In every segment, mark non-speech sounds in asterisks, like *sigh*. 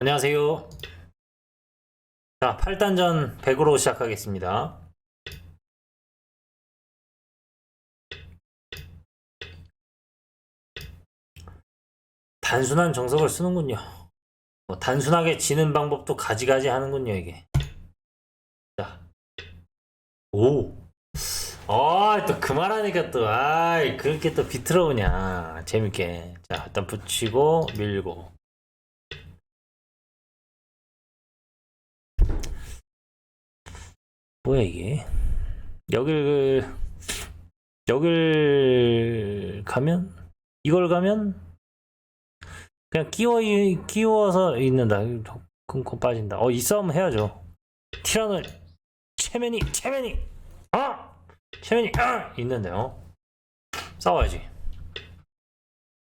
안녕하세요. 자, 8단전 100으로 시작하겠습니다. 단순한 정석을 쓰는군요. 뭐 단순하게 지는 방법도 가지가지 하는군요, 이게. 자. 오. 아, 또 그 말하니까 또, 아이, 그렇게 또 비틀어오냐. 재밌게. 자, 일단 붙이고, 밀고. 뭐야 이게? 여길 여길 가면? 이걸 가면? 그냥 끼워 끼워서 있는다. 금고 빠진다. 어 이 싸움 해야죠. 티라노 체면이 체면이! 아! 체면이 아! 있는데요. 싸워야지.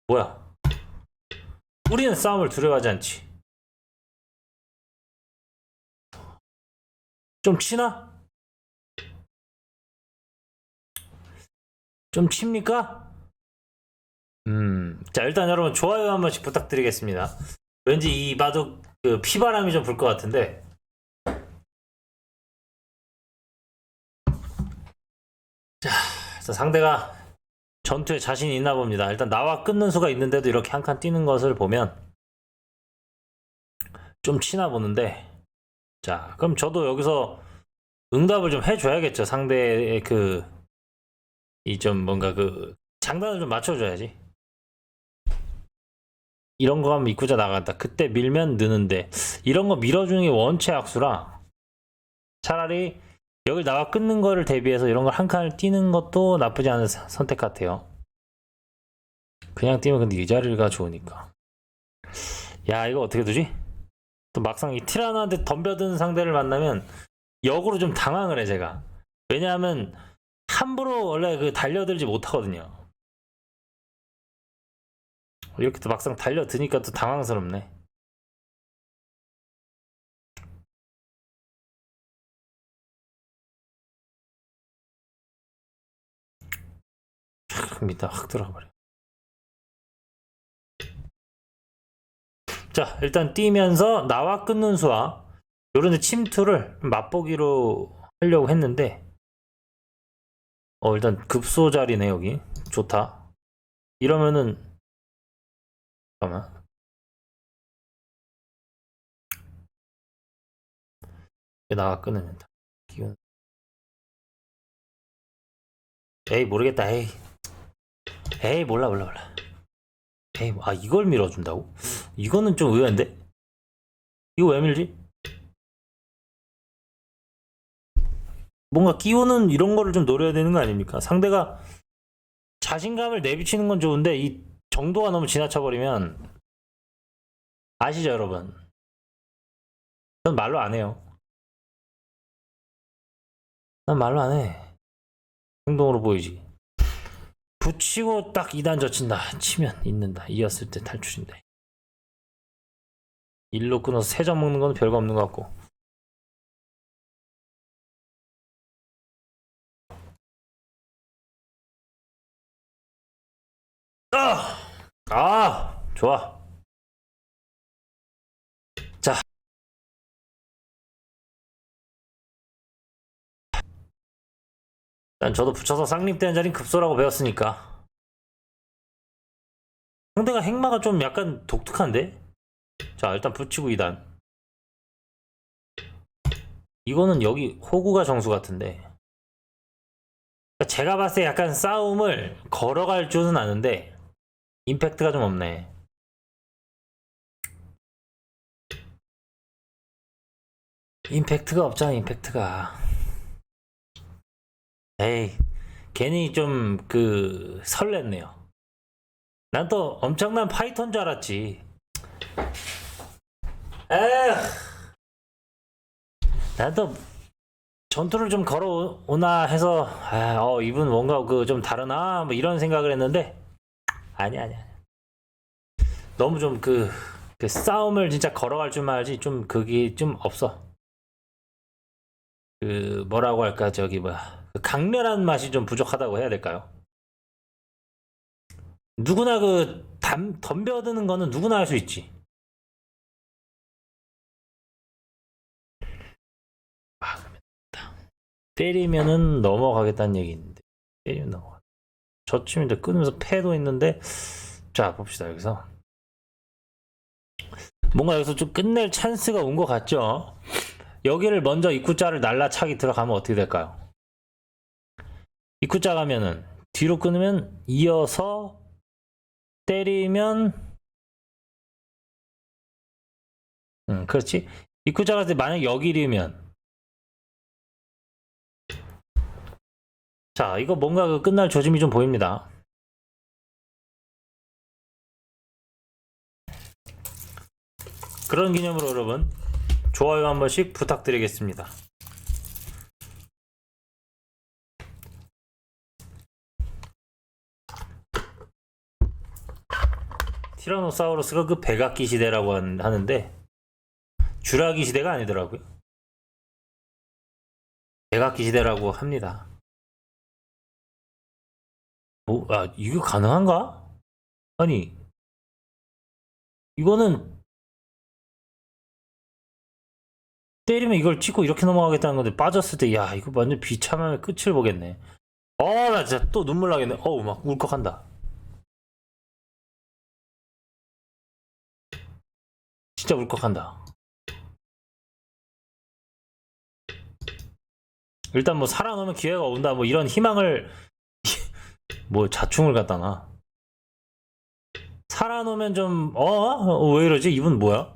뭐야? 우리는 싸움을 두려워하지 않지. 좀 치나? 좀 칩니까? 음, 자 일단 여러분 좋아요 한 번씩 부탁드리겠습니다. 왠지 이 바둑 그 피바람이 좀 불 것 같은데. 자, 상대가 전투에 자신이 있나 봅니다. 일단 나와 끊는 수가 있는데도 이렇게 한 칸 뛰는 것을 보면 좀 치나 보는데. 자, 그럼 저도 여기서 응답을 좀 해줘야겠죠. 상대의 그 이 좀 뭔가 그 장단을 좀 맞춰줘야지. 이런 거 하면 입구자 나간다. 그때 밀면 느는데 이런 거 밀어주는 게 원체 악수라 차라리 여기 나와 끊는 거를 대비해서 이런 걸 한 칸을 뛰는 것도 나쁘지 않은 사- 선택 같아요. 그냥 뛰면 근데 이 자리가 좋으니까. 야 이거 어떻게 두지? 또 막상 이 티라노한테 덤벼드는 상대를 만나면 역으로 좀 당황을 해 제가. 왜냐하면 함부로 원래 그 달려들지 못하거든요. 이렇게 또 막상 달려드니까 또 당황스럽네. 촥 밑에 확 들어가 버려. 자, 일단 뛰면서 나와 끊는 수와 요런 데 침투를 맛보기로 하려고 했는데 어 일단 급소 자리네 여기. 좋다. 이러면은 잠깐만. 이게 나와 끊는다. 기운. 에이 모르겠다 에이. 에이 몰라 몰라 몰라. 에이 아 이걸 밀어준다고? 이거는 좀 의외인데? 이거 왜 밀지? 뭔가 끼우는 이런 거를 좀 노려야 되는 거 아닙니까? 상대가 자신감을 내비치는 건 좋은데 이 정도가 너무 지나쳐 버리면 아시죠, 여러분? 전 말로 안 해요. 난 말로 안 해. 행동으로 보이지. 붙이고 딱 2단 젖힌다. 치면 있는다. 이었을 때 탈출인데. 일로 끊어서 세 점 먹는 건 별거 없는 것 같고. 아, 좋아. 자. 일단 저도 붙여서 쌍립되는 자리는 급소라고 배웠으니까. 상대가 행마가 좀 약간 독특한데? 자, 일단 붙이고 2단. 이거는 여기 호구가 정수 같은데. 제가 봤을 때 약간 싸움을 걸어갈 줄은 아는데, 임팩트가 좀 없네. 임팩트가 없잖아, 임팩트가. 에이, 괜히 좀 그 설렜네요. 난 또 엄청난 파이터인 줄 알았지. 에휴. 난또 전투를 좀 걸어오나 해서, 아, 어, 이분 뭔가 그 좀 다르나? 뭐 이런 생각을 했는데, 아니 아니 아니. 너무 좀그 그 싸움을 진짜 걸어갈 줄만 알지 좀 그게 좀 없어. 그 뭐라고 할까 저기 뭐야 그 강렬한 맛이 좀 부족하다고 해야 될까요? 누구나 그 담, 덤벼드는 거는 누구나 할 수 있지. 아, 때리면은 넘어가겠다는 얘기인데 때리면 넘어. 저침인데 끊으면서 패도 있는데 자 봅시다 여기서 뭔가 여기서 좀 끝낼 찬스가 온 것 같죠? 여기를 먼저 입구자를 날라차기 들어가면 어떻게 될까요? 입구자 가면은 뒤로 끊으면 이어서 때리면 음 그렇지 입구자 갈때 만약 여기이면 자 이거 뭔가 그 끝날 조짐이 좀 보입니다 그런 기념으로 여러분 좋아요 한 번씩 부탁드리겠습니다. 티라노사우루스가 그 백악기 시대라고 한- 하는데 주라기 시대가 아니더라고요. 백악기 시대라고 합니다. 뭐, 아, 이거 가능한가? 아니, 이거는 때리면 이걸 찍고 이렇게 넘어가겠다는 건데 빠졌을 때 야 이거 완전 비참함의 끝을 보겠네. 어 나 진짜 또 눈물 나겠네. 어우 막 울컥한다. 진짜 울컥한다. 일단 뭐 살아남으면 기회가 온다. 뭐 이런 희망을 뭐 자충을 갖다 놔 살아놓으면 좀 어? 왜 이러지 이분 뭐야?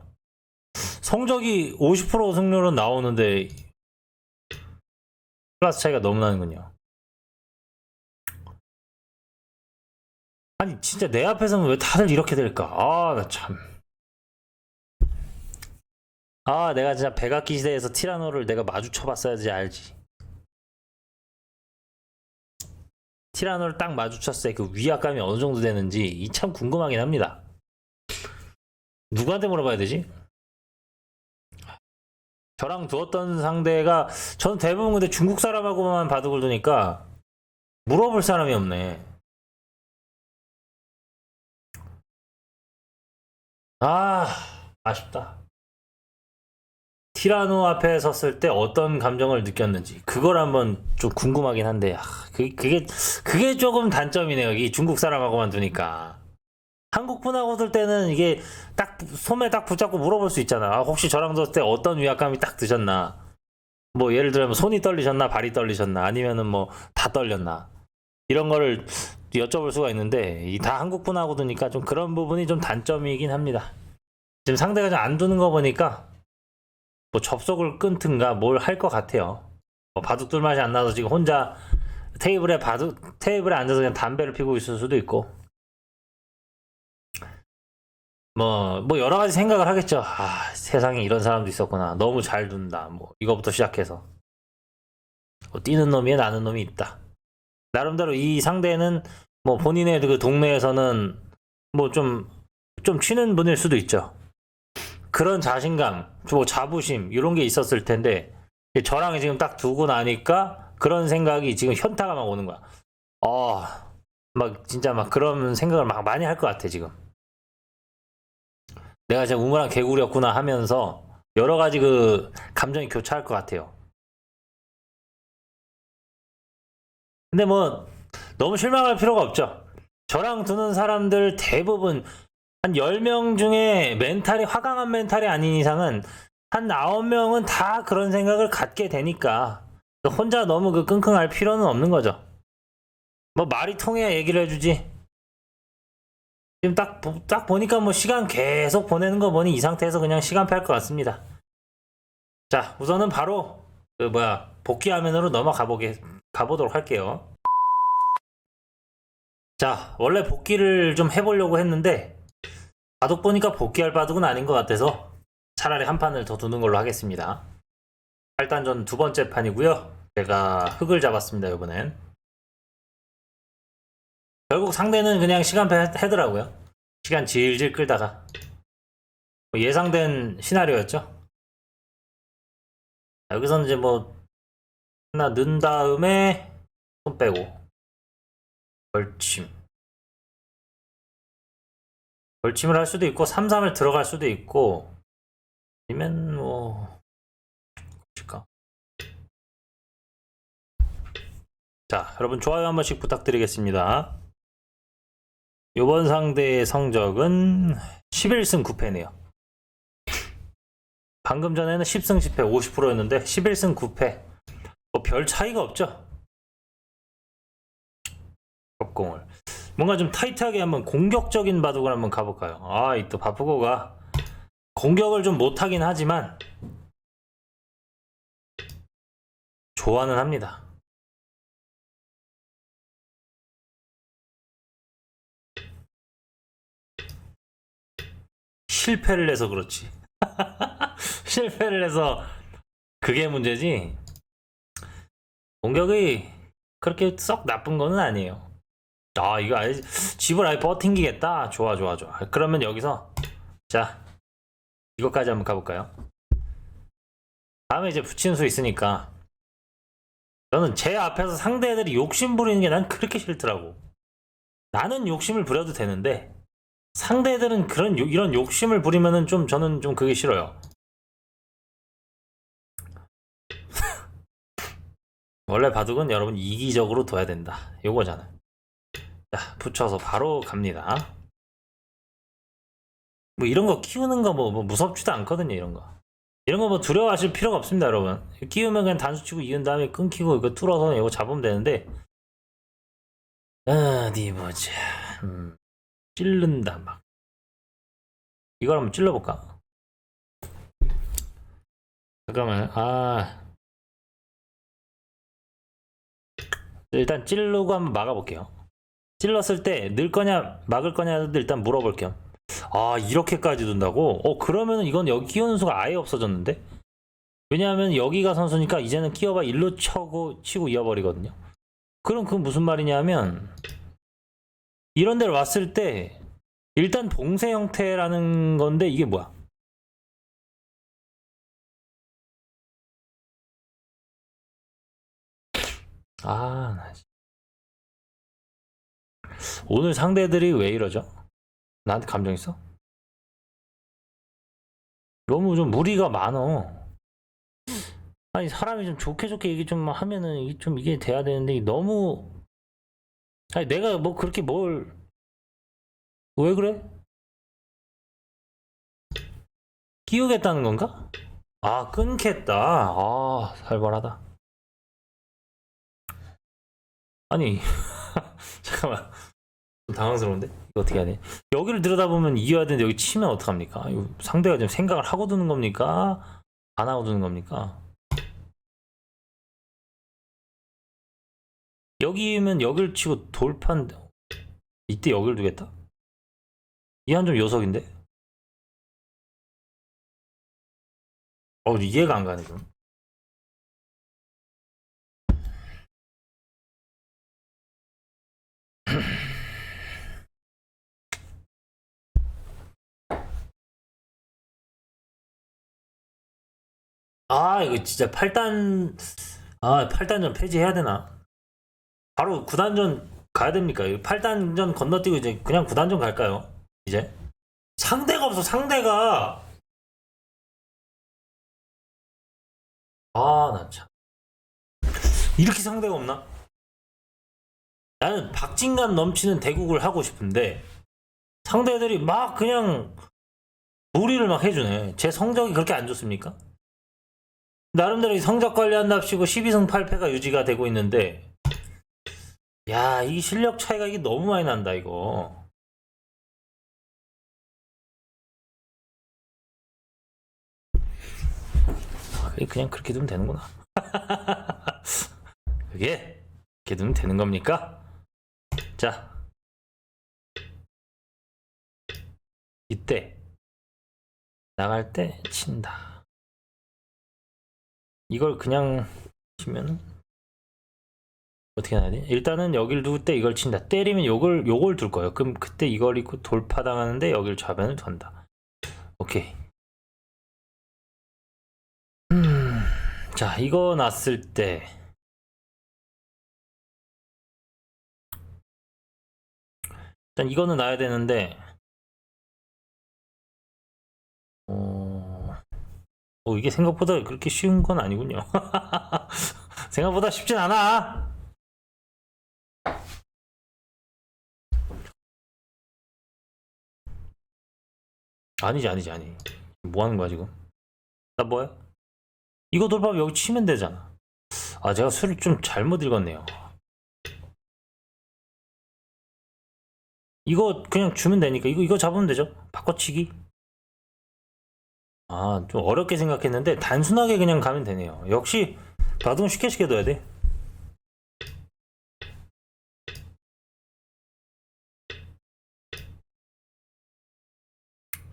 성적이 50% 승률은 나오는데 클래스 차이가 너무 나는군요. 아니 진짜 내 앞에서는 왜 다들 이렇게 될까? 아 나 참. 아 내가 진짜 백악기 시대에서 티라노를 내가 마주쳐봤어야지 알지. 티라노를 딱 마주쳤을 때 그 위압감이 어느 정도 되는지 이 참 궁금하긴 합니다. 누구한테 물어봐야 되지? 저랑 두었던 상대가 저는 대부분 근데 중국 사람하고만 바둑을 두니까 물어볼 사람이 없네. 아 아쉽다. 티라노 앞에 섰을 때 어떤 감정을 느꼈는지 그걸 한번 좀 궁금하긴 한데 아, 그, 그게 그게 조금 단점이네요. 여기 중국 사람하고만 두니까. 한국 분하고 둘 때는 이게 딱 손에 딱 붙잡고 물어볼 수 있잖아. 아, 혹시 저랑 뒀을 때 어떤 위압감이 딱 드셨나? 뭐 예를 들면 손이 떨리셨나, 발이 떨리셨나, 아니면은 뭐 다 떨렸나? 이런 거를 여쭤볼 수가 있는데 이 다 한국 분하고 두니까 좀 그런 부분이 좀 단점이긴 합니다. 지금 상대가 좀 안 두는 거 보니까 뭐 접속을 끊든가 뭘 할 것 같아요. 뭐 바둑 둘 맛이 안 나서 지금 혼자 테이블에 바둑 테이블에 앉아서 그냥 담배를 피고 있을 수도 있고 뭐, 뭐 여러 가지 생각을 하겠죠. 아, 세상에 이런 사람도 있었구나. 너무 잘 둔다. 뭐 이거부터 시작해서 뭐 뛰는 놈이 나는 놈이 있다. 나름대로 이 상대는 뭐 본인의 그 동네에서는 뭐 좀 좀 치는 분일 수도 있죠. 그런 자신감, 뭐 자부심 이런 게 있었을 텐데 저랑 지금 딱 두고 나니까 그런 생각이 지금 현타가 막 오는 거야. 어, 막 진짜 막 그런 생각을 막 많이 할 것 같아 지금. 내가 진짜 우물한 개구리였구나 하면서 여러 가지 그 감정이 교차할 것 같아요. 근데 뭐 너무 실망할 필요가 없죠. 저랑 두는 사람들 대부분 한 10명 중에 멘탈이 화강한 멘탈이 아닌 이상은 한 9명은 다 그런 생각을 갖게 되니까 혼자 너무 그 끙끙할 필요는 없는 거죠. 뭐 말이 통해야 얘기를 해주지. 지금 딱, 보- 딱 보니까 뭐 시간 계속 보내는 거 보니 이 상태에서 그냥 시간 패할 것 같습니다. 자, 우선은 바로 그 뭐야 복귀 화면으로 넘어가 보게 가보도록 할게요. 자, 원래 복귀를 좀 해보려고 했는데 바둑 보니까 복귀할 바둑은 아닌 것 같아서 차라리 한 판을 더 두는 걸로 하겠습니다. 일단전 두 번째 판이고요. 제가 흙을 잡았습니다 이번엔. 결국 상대는 그냥 시간 패하더라고요. 시간 질질 끌다가 뭐 예상된 시나리오였죠. 자, 여기서는 이제 뭐 하나 넣은 다음에 손 빼고 벌침 벌침을 할 수도 있고 3, 3을 들어갈 수도 있고 아니면 뭐 칠까 자, 여러분 좋아요 한 번씩 부탁드리겠습니다. 이번 상대의 성적은 11승 9패네요. 방금 전에는 10승 10패 50%였는데 11승 9패. 뭐 별 차이가 없죠. 협공을. 뭔가 좀 타이트하게 한번 공격적인 바둑을 한번 가볼까요? 아, 이 또 바쁘고가 공격을 좀 못하긴 하지만 좋아는 합니다. 실패를 해서 그렇지. *laughs* 실패를 해서 그게 문제지. 공격이 그렇게 썩 나쁜 거는 아니에요. 아, 이거 아예 집을 아예 버팅기겠다. 좋아, 좋아, 좋아. 그러면 여기서 자 이것까지 한번 가볼까요? 다음에 이제 붙이는 수 있으니까 저는 제 앞에서 상대들이 욕심 부리는 게 난 그렇게 싫더라고. 나는 욕심을 부려도 되는데 상대들은 그런 요- 이런 욕심을 부리면은 좀 저는 좀 그게 싫어요. *laughs* 원래 바둑은 여러분 이기적으로 둬야 된다. 요거잖아. 자, 붙여서 바로 갑니다. 뭐 이런 거 키우는 거 뭐 무섭지도 않거든요, 이런 거. 이런 거 뭐 두려워하실 필요가 없습니다, 여러분. 키우면 그냥 단수 치고 이은 다음에 끊기고 이거 뚫어서 이거 잡으면 되는데. 어디 보자. 음, 찔른다 막. 이걸 한번 찔러볼까? 잠깐만. 아. 일단 찔르고 한번 막아볼게요. 찔렀을 때 늘 거냐 막을 거냐도 일단 물어볼게요. 아 이렇게까지 둔다고? 어 그러면은 이건 여기 끼우는 수가 아예 없어졌는데? 왜냐하면 여기가 선수니까 이제는 끼워봐 일로 쳐고 치고 이어버리거든요. 그럼 그 무슨 말이냐면 이런 데를 왔을 때 일단 봉쇄 형태라는 건데 이게 뭐야? 아, 나 진- 오늘 상대들이 왜 이러죠? 나한테 감정 있어? 너무 좀 무리가 많어. 아니 사람이 좀 좋게 좋게 얘기 좀 하면은 이게 좀 이게 돼야 되는데 너무 아니 내가 뭐 그렇게 뭘 왜 그래? 끼우겠다는 건가? 아 끊겠다. 아 살벌하다. 아니 *laughs* 잠깐만 좀 당황스러운데 이거 어떻게 해야 돼? 여기를 들여다보면 이겨야 되는데 여기 치면 어떡합니까? 이거 상대가 지금 생각을 하고 두는 겁니까? 안 하고 두는 겁니까? 여기면 여길 치고 돌판 이때 여길 두겠다? 이한 좀 요석인데? 어 이해가 안 가네 그럼 아 이거 진짜 8단 아 8단전 폐지해야 되나? 바로 9단전 가야 됩니까? 8단전 건너뛰고 이제 그냥 9단전 갈까요? 이제 상대가 없어 상대가 아 나 참 이렇게 상대가 없나? 나는 박진감 넘치는 대국을 하고 싶은데 상대들이 막 그냥 무리를 막 해주네 제 성적이 그렇게 안 좋습니까? 나름대로 이 성적 관리한답시고 12승 8패가 유지가 되고 있는데 야, 이 실력 차이가 이게 너무 많이 난다, 이거. 아, 그냥 그렇게 두면 되는구나. *laughs* 그게 그렇게 두면 되는 겁니까? 자. 이때 나갈 때 친다. 이걸 그냥 치면은 어떻게 해야 돼? 일단은 여길 둘때 이걸 친다. 때리면 요걸 요걸 둘 거예요. 그럼 그때 이걸 입고 돌파 당하는데 여길 좌변을 둔다. 오케이. 음, 자 이거 났을 때 일단 이거는 놔야 되는데 어, 어, 이게 생각보다 그렇게 쉬운 건 아니군요. *laughs* 생각보다 쉽진 않아. 아니지, 아니지, 아니. 뭐 하는 거야, 지금? 나 뭐야? 이거 돌파 여기 치면 되잖아. 아, 제가 술을 좀 잘못 읽었네요. 이거 그냥 주면 되니까 이거 이거 잡으면 되죠. 바꿔치기. 아 좀 어렵게 생각했는데 단순하게 그냥 가면 되네요 역시 바둑은 쉽게 쉽게 둬야 돼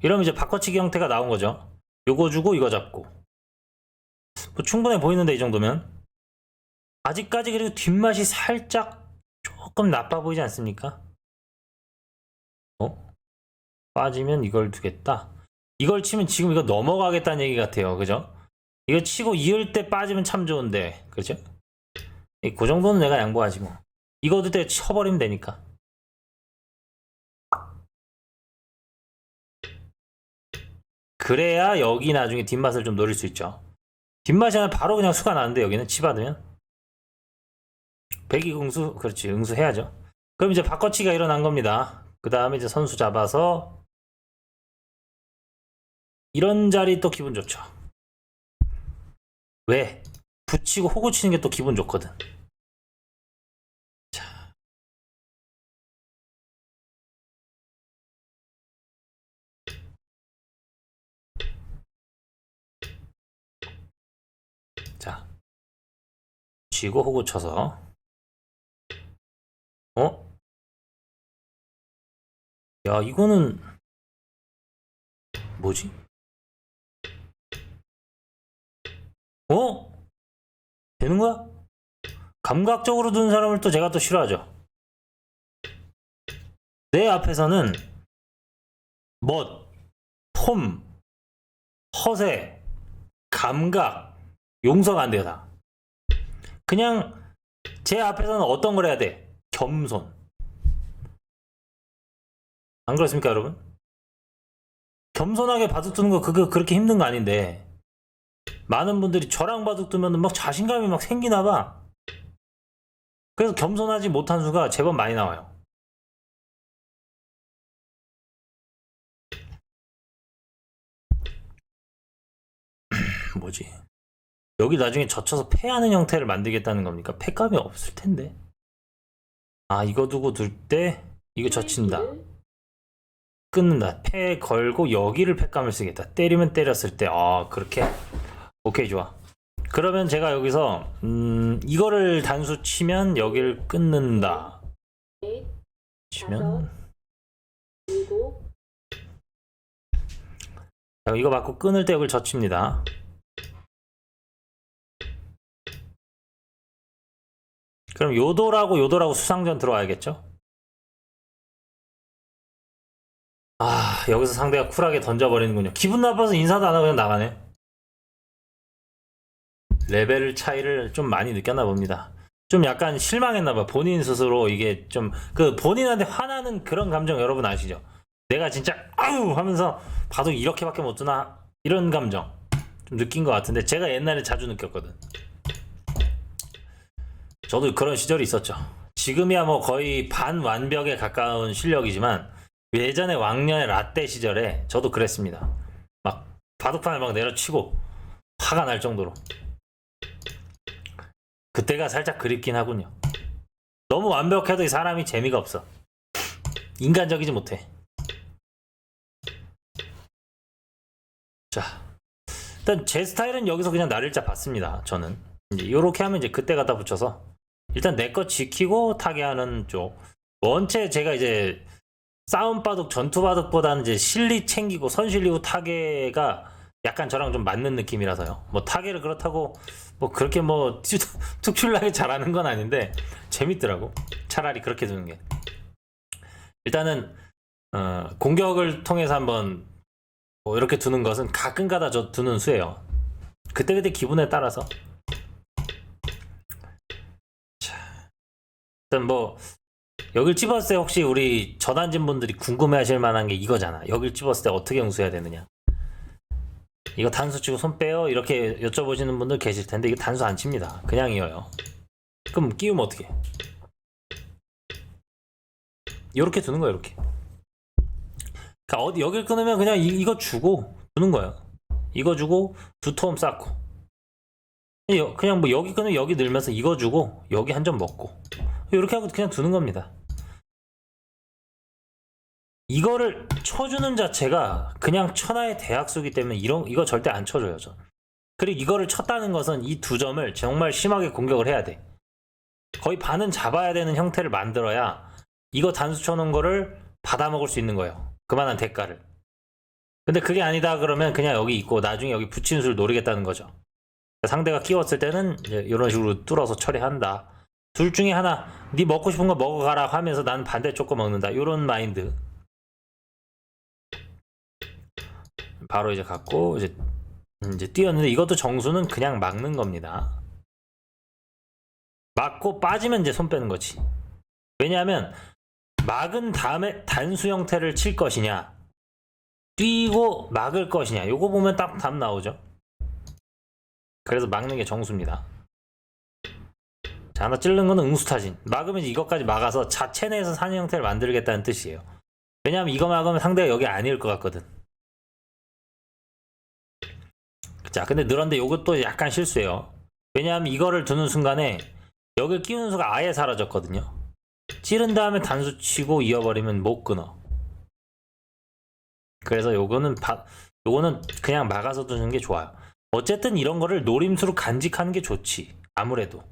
이러면 이제 바꿔치기 형태가 나온 거죠. 요거 주고 이거 잡고. 뭐 충분해 보이는데 이 정도면. 아직까지 그리고 뒷맛이 살짝 조금 나빠 보이지 않습니까? 어? 빠지면 이걸 두겠다. 이걸 치면 지금 이거 넘어가겠다는 얘기 같아요. 그죠? 이거 치고 이을 때 빠지면 참 좋은데. 그죠? 이- 그 정도는 내가 양보하지 뭐. 이거 얻을 때 쳐버리면 되니까. 그래야 여기 나중에 뒷맛을 좀 노릴 수 있죠. 뒷맛이 아니라 바로 그냥 수가 나는데 여기는 치 받으면 백이 응수 그렇지 응수해야죠. 그럼 이제 바꿔치기가 일어난 겁니다. 그 다음에 이제 선수 잡아서 이런 자리 또 기분 좋죠. 왜? 붙이고 호구 치는 게 또 기분 좋거든. 자. 자. 쥐고 호구 쳐서. 어? 야, 이거는 뭐지? 어? 되는 거야? 감각적으로 두는 사람을 또 제가 또 싫어하죠. 내 앞에서는 멋, 폼, 허세, 감각, 용서가 안 돼요, 다. 그냥 제 앞에서는 어떤 걸 해야 돼? 겸손. 안 그렇습니까, 여러분? 겸손하게 바둑 두는 거 그거 그렇게 힘든 거 아닌데 많은 분들이 저랑 바둑 두면 막 자신감이 막 생기나 봐. 그래서 겸손하지 못한 수가 제법 많이 나와요. *clears throat* 뭐지? 여기 나중에 젖혀서 패하는 형태를 만들겠다는 겁니까? 패감이 없을 텐데. 아, 이거 두고 둘 때 이거 젖힌다. 끊는다. 패 걸고 여기를 패감을 쓰겠다. 때리면 때렸을 때, 아, 그렇게? 오케이, 좋아. 그러면 제가 여기서, 음, 이거를 단수 치면 여기를 끊는다. 넷, 치면, 자, 이거 맞고 끊을 때 여기를 젖힙니다. 그럼 요도라고 요도라고 수상전 들어와야겠죠? 아, 여기서 상대가 쿨하게 던져버리는군요. 기분 나빠서 인사도 안 하고 그냥 나가네. 레벨 차이를 좀 많이 느꼈나 봅니다. 좀 약간 실망했나 봐. 본인 스스로 이게 좀 그 본인한테 화나는 그런 감정 여러분 아시죠? 내가 진짜 아우 하면서 봐도 이렇게밖에 못 두나 이런 감정 좀 느낀 것 같은데 제가 옛날에 자주 느꼈거든. 저도 그런 시절이 있었죠. 지금이야 뭐 거의 반 완벽에 가까운 실력이지만 예전에 왕년의 라떼 시절에 저도 그랬습니다. 막 바둑판을 막 내려치고 화가 날 정도로. 그때가 살짝 그립긴 하군요. 너무 완벽해도 이 사람이 재미가 없어. 인간적이지 못해. 자, 일단 제 스타일은 여기서 그냥 날일자 봤습니다. 저는 이렇게 하면 이제 그때 갖다 붙여서 일단 내거 지키고 타개하는 쪽. 원체 제가 이제 싸움 바둑, 전투 바둑보다는 이제 실리 챙기고 선실리고 타개가 약간 저랑 좀 맞는 느낌이라서요. 뭐 타개를 그렇다고 뭐 그렇게 뭐 *laughs* 특출나게 잘하는 건 아닌데 재밌더라고. 차라리 그렇게 두는 게. 일단은 어, 공격을 통해서 한번 뭐 이렇게 두는 것은 가끔가다 저 두는 수예요. 그때그때 기분에 따라서. 자, 일단 뭐 여길 집었을 때 혹시 우리 전환진 분들이 궁금해하실 만한 게 이거잖아. 여길 집었을 때 어떻게 응수해야 되느냐. 이거 단수 치고 손 빼요? 이렇게 여쭤보시는 분들 계실 텐데 이거 단수 안 칩니다. 그냥 이어요. 그럼 끼우면 어떻게? 이렇게 두는 거야 이렇게. 그러니까 어디 여길 끊으면 그냥 이, 이거 주고 두는 거예요. 이거 주고 두 톰 쌓고 여- 그냥 뭐 여기 끊으면 여기 늘면서 이거 주고 여기 한 점 먹고 이렇게 하고 그냥 두는 겁니다. 이거를 쳐주는 자체가 그냥 천하의 대학수기 때문에 이런 이거 절대 안 쳐줘요 저. 그리고 이거를 쳤다는 것은 이 두 점을 정말 심하게 공격을 해야 돼. 거의 반은 잡아야 되는 형태를 만들어야 이거 단수 쳐놓은 거를 받아먹을 수 있는 거예요. 그만한 대가를. 근데 그게 아니다 그러면 그냥 여기 있고 나중에 여기 붙이는 수를 노리겠다는 거죠. 상대가 끼웠을 때는 이런 식으로 뚫어서 처리한다. 둘 중에 하나, 네 먹고 싶은 거 먹어가라 하면서 나는 반대 쪽 거 먹는다. 이런 마인드. 바로 이제 갖고 이제 이제 뛰었는데 이것도 정수는 그냥 막는 겁니다. 막고 빠지면 이제 손 빼는 거지. 왜냐하면 막은 다음에 단수 형태를 칠 것이냐, 뛰고 막을 것이냐, 요거 보면 딱 답 나오죠. 그래서 막는 게 정수입니다. 자, 하나 찌르는 거는 응수타진. 막으면 이것까지 막아서 자체 내에서 사는 형태를 만들겠다는 뜻이에요. 왜냐하면 이거 막으면 상대가 여기 아닐 것 같거든. 자, 근데 늘었는데 요것도 약간 실수예요. 왜냐하면 이거를 두는 순간에 여기 끼우는 수가 아예 사라졌거든요. 찌른 다음에 단수 치고 이어버리면 못 끊어. 그래서 요거는 바, 요거는 그냥 막아서 두는 게 좋아요. 어쨌든 이런 거를 노림수로 간직하는 게 좋지. 아무래도.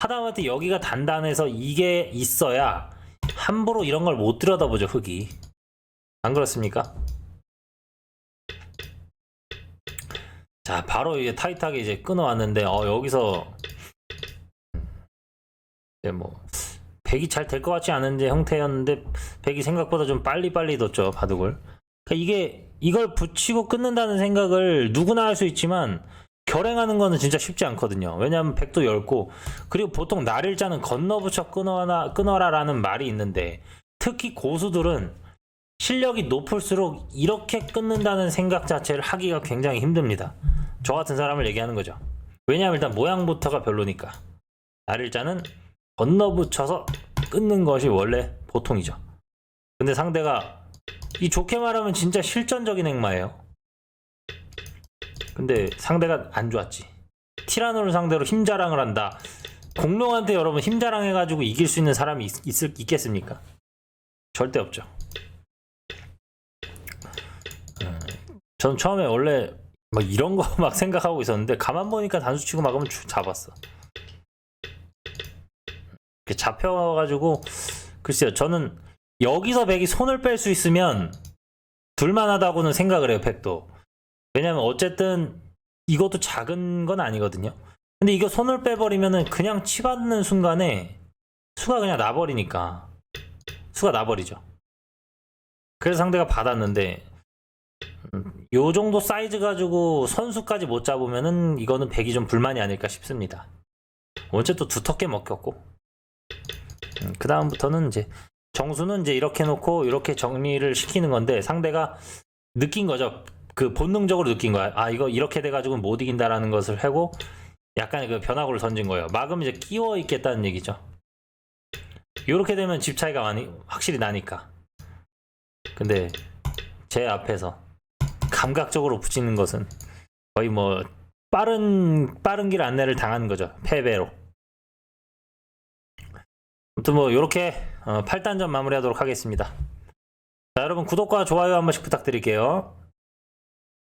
하다못해 여기가 단단해서 이게 있어야 함부로 이런 걸 못 들여다보죠, 흙이. 안 그렇습니까? 자, 바로 이제 타이트하게 이제 끊어왔는데, 어, 여기서, 이제 뭐, 백이 잘 될 것 같지 않은데 형태였는데, 백이 생각보다 좀 빨리빨리 뒀죠, 바둑을. 그러니까 이게, 이걸 붙이고 끊는다는 생각을 누구나 할 수 있지만, 결행하는 거는 진짜 쉽지 않거든요. 왜냐하면 백도 얇고, 그리고 보통 날일자는 건너붙여 끊어라, 끊어라라는 말이 있는데, 특히 고수들은 실력이 높을수록 이렇게 끊는다는 생각 자체를 하기가 굉장히 힘듭니다. 저 같은 사람을 얘기하는 거죠. 왜냐하면 일단 모양부터가 별로니까. 날일자는 건너붙여서 끊는 것이 원래 보통이죠. 근데 상대가 이 좋게 말하면 진짜 실전적인 행마예요. 근데 상대가 안 좋았지. 티라노를 상대로 힘 자랑을 한다. 공룡한테 여러분 힘 자랑해가지고 이길 수 있는 사람이 있, 있을, 있겠습니까? 절대 없죠. 전 처음에 원래 막 이런 거 막 생각하고 있었는데 가만 보니까 단수 치고 막으면 주- 잡았어. 이렇게 잡혀가지고 글쎄요 저는 여기서 백이 손을 뺄 수 있으면 둘만하다고는 생각을 해요 백도. 왜냐면 어쨌든 이것도 작은 건 아니거든요. 근데 이거 손을 빼버리면은 그냥 치받는 순간에 수가 그냥 나버리니까 수가 나버리죠. 그래서 상대가 받았는데 음, 요 정도 사이즈 가지고 선수까지 못 잡으면은 이거는 백이 좀 불만이 아닐까 싶습니다. 어째 또 두텁게 먹혔고 그 다음부터는 이제 정수는 이제 이렇게 놓고 이렇게 정리를 시키는 건데 상대가 느낀 거죠. 그 본능적으로 느낀 거야. 아 이거 이렇게 돼가지고 못 이긴다라는 것을 하고 약간의 그 변화구를 던진 거예요. 막으면 이제 끼워 있겠다는 얘기죠. 이렇게 되면 집 차이가 많이 확실히 나니까. 근데 제 앞에서 감각적으로 붙이는 것은 거의 뭐 빠른 빠른 길 안내를 당한 거죠. 패배로. 아무튼 뭐 이렇게 8단전 마무리하도록 하겠습니다. 자, 여러분 구독과 좋아요 한 번씩 부탁드릴게요.